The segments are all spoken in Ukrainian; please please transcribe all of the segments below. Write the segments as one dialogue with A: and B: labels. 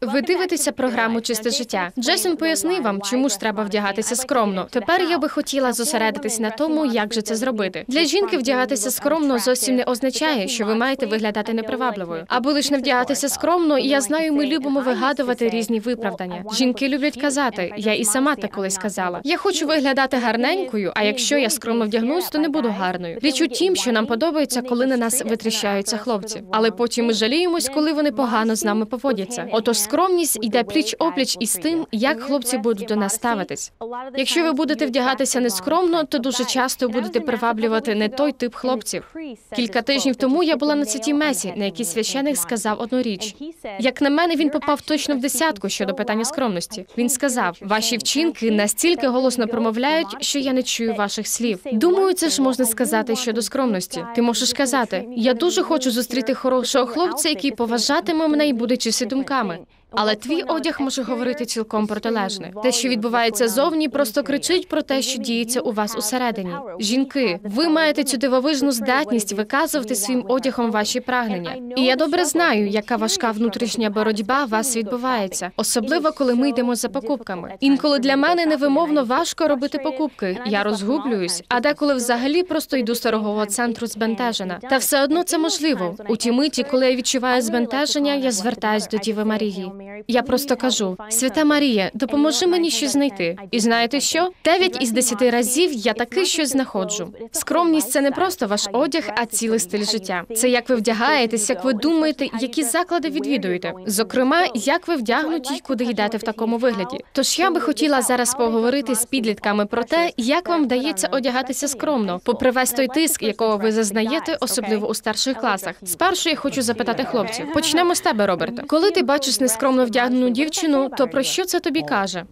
A: Ви дивитеся програму Чисте життя. Джейсон пояснив вам, чому ж треба вдягатися скромно. Тепер я би хотіла зосередитись на тому, як же це зробити. Для жінки вдягатися скромно зовсім не означає, що ви маєте виглядати непривабливою. Аби лиш не вдягатися скромно, і я знаю, ми любимо вигадувати різні виправдання. Жінки люблять казати. Я і сама так колись казала. Я хочу виглядати гарненькою, а якщо я скромно вдягнусь, то не буду гарною. Річ у тім, що нам подобається, коли на нас витріщаються хлопці. Але потім ми жаліємось, коли вони погано з нами поводяться. Отож, скромність йде пліч опліч із тим, як хлопці будуть до нас ставитись. Якщо ви будете вдягатися нескромно, то дуже часто будете приваблювати не той тип хлопців. Кілька тижнів тому я була на святій месі, на якій священик сказав одну річ. Як на мене, він попав точно в десятку щодо питання скромності. Він сказав: ваші вчинки настільки голосно промовляють, що я не чую ваших слів. Думаю, це ж можна сказати щодо скромності. Ти можеш сказати: я дуже хочу зустріти хорошого хлопця, який поважатиме мене і буде чисті думками. Але твій одяг може говорити цілком протилежне. Те, що відбувається зовні, просто кричить про те, що діється у вас усередині. Жінки, ви маєте цю дивовижну здатність виказувати своїм одягом ваші прагнення. І я добре знаю, яка важка внутрішня боротьба вас відбувається, особливо коли ми йдемо за покупками. Інколи для мене невимовно важко робити покупки. Я розгублююсь, а деколи взагалі просто йду з торгового центру збентежена. Та все одно це можливо. У ті миті, коли я відчуваю збентеження, я звертаюсь до Діви Марії. Я просто кажу: Свята Марія, допоможи мені щось знайти. І знаєте що? Дев'ять із десяти разів я таки щось знаходжу. Скромність це не просто ваш одяг, а цілий стиль життя. Це як ви вдягаєтесь, як ви думаєте, які заклади відвідуєте. Зокрема, як ви вдягнуті і куди йдете в такому вигляді. Тож я би хотіла зараз поговорити з підлітками про те, як вам вдається одягатися скромно, попри весь той тиск, якого ви зазнаєте, особливо у старших класах. Спершу я хочу запитати хлопців. Почнемо з тебе, Роберта. Коли ти бачиш нескромно вдягнену дівчину, то про що це тобі каже?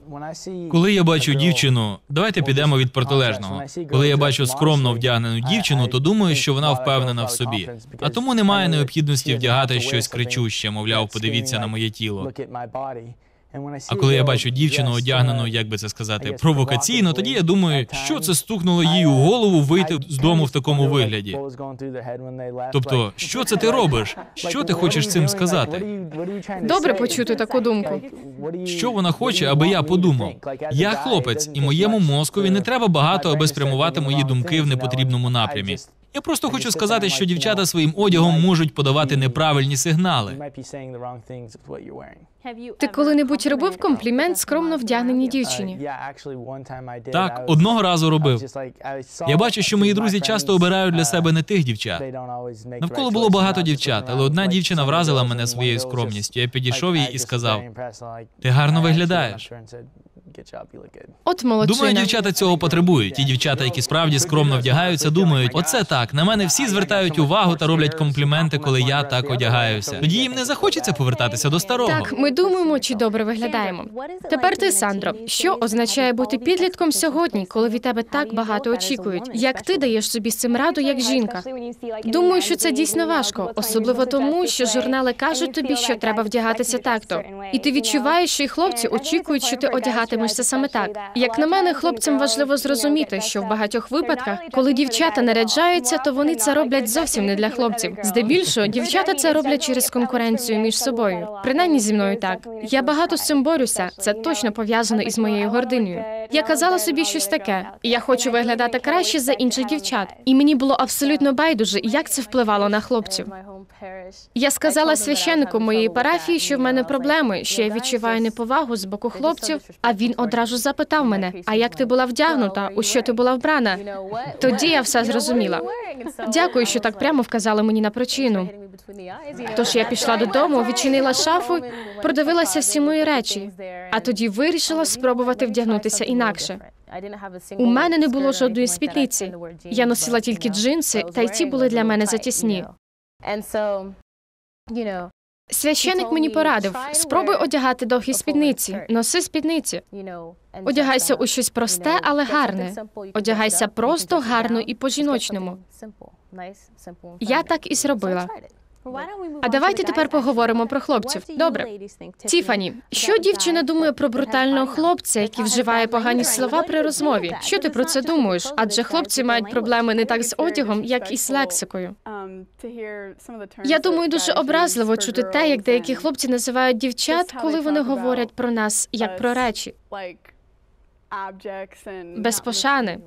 B: Коли я бачу дівчину, давайте підемо від протилежного. Коли я бачу скромно вдягнену дівчину, то думаю, що вона впевнена в собі. А тому немає необхідності вдягати щось кричуще, мовляв, подивіться на моє тіло. А коли я бачу дівчину одягнену, як би це сказати, провокаційно, тоді я думаю, що це стукнуло їй у голову вийти з дому в такому вигляді. Тобто, що це ти робиш? Що ти хочеш цим сказати?
A: Добре почути таку думку.
B: Що вона хоче, аби я подумав? Я хлопець, і моєму мозкові не треба багато, аби спрямувати мої думки в непотрібному напрямі. Я просто хочу сказати, що дівчата своїм одягом можуть подавати неправильні сигнали.
A: Ти коли-небудь робив комплімент скромно вдягненій дівчині?
B: Так, одного разу робив. Я бачу, що мої друзі часто обирають для себе не тих дівчат. Навколо було багато дівчат, але одна дівчина вразила мене своєю скромністю. Я підійшов їй і сказав: Ти гарно виглядаєш.
A: От молодчина.
B: Думаю, дівчата цього потребують. Ті дівчата, які справді скромно вдягаються, думають, оце так. На мене всі звертають увагу та роблять компліменти, коли я так одягаюся. Тоді їм не захочеться повертатися до старого.
A: Так, ми думаємо, чи добре виглядаємо. Тепер ти, Сандро, що означає бути підлітком сьогодні, коли від тебе так багато очікують? Як ти даєш собі з цим раду, як жінка? Думаю, що це дійсно важко, особливо тому, що журнали кажуть тобі, що треба вдягатися так-то. І ти відчуваєш, що й хлопці очікують, що ти одягатимешся саме так. Як на мене, хлопцям важливо зрозуміти, що в багатьох випадках, коли дівчата наряджаються, то вони це роблять зовсім не для хлопців. Здебільшого дівчата це роблять через конкуренцію між собою. Принаймні зі мною так. Я багато з цим борюся. Це точно пов'язано із моєю гординею. Я казала собі щось таке. Я хочу виглядати краще за інших дівчат, і мені було абсолютно байдуже, як це впливало на хлопців. Я сказала священнику моєї парафії, що в мене проблеми, що я відчуваю неповагу з боку хлопців. А він одразу запитав мене: а як ти була вдягнута? У що ти була вбрана? Тоді я все зрозуміла. Дякую, що так прямо вказали мені на причину. Тож я пішла додому, відчинила шафу, продивилася всі мої речі, а тоді вирішила спробувати вдягнутися інакше. У мене не було жодної спідниці. Я носила тільки джинси, та й ті були для мене затісні. Священик мені порадив: спробуй одягати довгі спідниці, носи спідниці. Одягайся у щось просте, але гарне. Одягайся просто, гарно і по-жіночному. Я так і зробила. А давайте тепер поговоримо про хлопців. Добре. Тіфані, що дівчина думає про брутального хлопця, який вживає погані слова при розмові? Що ти про це думаєш? Адже хлопці мають проблеми не так з одягом, як і з лексикою. Я думаю, дуже образливо чути те, як деякі хлопці називають дівчат, коли вони говорять про нас як про речі. Без пошани.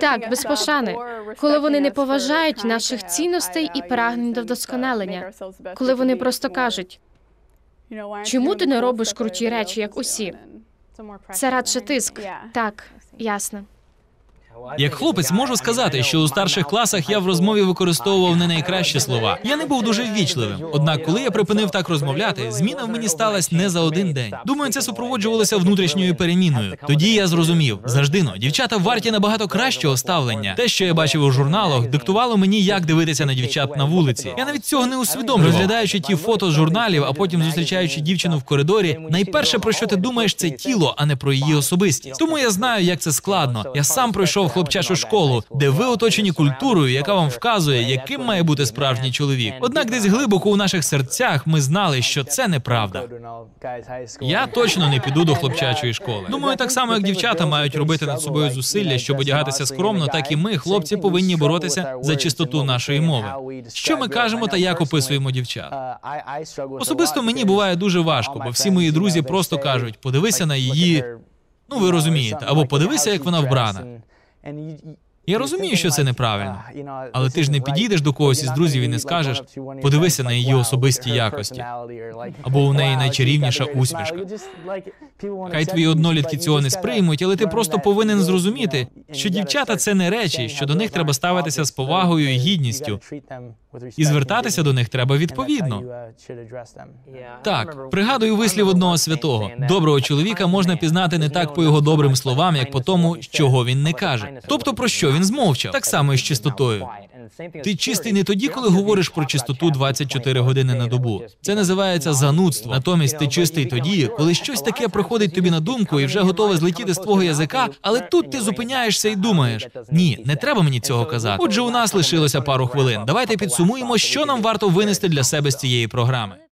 C: Так, без пошани.
A: Коли вони не поважають наших цінностей і прагнень до вдосконалення. Коли вони просто кажуть,
C: чому ти не робиш круті речі, як усі?
A: це радше тиск. Так, ясно.
B: Як хлопець можу сказати, що у старших класах я в розмові використовував не найкращі слова. Я не був дуже ввічливим. Однак, коли я припинив так розмовляти, зміна в мені сталася не за один день. Думаю, це супроводжувалося внутрішньою переміною. Тоді я зрозумів, завжди но дівчата варті набагато кращого ставлення. Те, що я бачив у журналах, диктувало мені, як дивитися на дівчат на вулиці. Я навіть цього не усвідомлював. Розглядаючи ті фото з журналів, а потім зустрічаючи дівчину в коридорі, найперше про що ти думаєш, це тіло, а не про її особистість. Тому я знаю, як це складно. Я сам пройшов хлопчачу школу, де ви оточені культурою, яка вам вказує, яким має бути справжній чоловік. Однак, десь глибоко у наших серцях ми знали, що це неправда. Я точно не піду до хлопчачої школи. Думаю, так само як дівчата мають робити над собою зусилля, щоб одягатися скромно, так і ми, хлопці, повинні боротися за чистоту нашої мови. Що ми кажемо та як описуємо дівчат? Особисто мені буває дуже важко, бо всі мої друзі просто кажуть: подивися на її. Ну, ви розумієте, або подивися, як вона вбрана. and you, Я розумію, що це неправильно, але ти ж не підійдеш до когось із друзів і не скажеш, подивися на її особисті якості, або у неї найчарівніша усмішка. Хай твої однолітки цього не сприймуть, але ти просто повинен зрозуміти, що дівчата це не речі, що до них треба ставитися з повагою і гідністю, і звертатися до них треба відповідно. Так, пригадую вислів одного святого: доброго чоловіка можна пізнати не так по його добрим словам, як по тому, чого він не каже. Тобто про що він змовчав, так само і з чистотою. Ти чистий не тоді, коли говориш про чистоту 24 години на добу. Це називається занудство. Натомість ти чистий тоді, коли щось таке приходить тобі на думку і вже готове злетіти з твого язика, але тут ти зупиняєшся і думаєш: ні, не треба мені цього казати. Отже, у нас лишилося пару хвилин. Давайте підсумуємо, що нам варто винести для себе з цієї програми.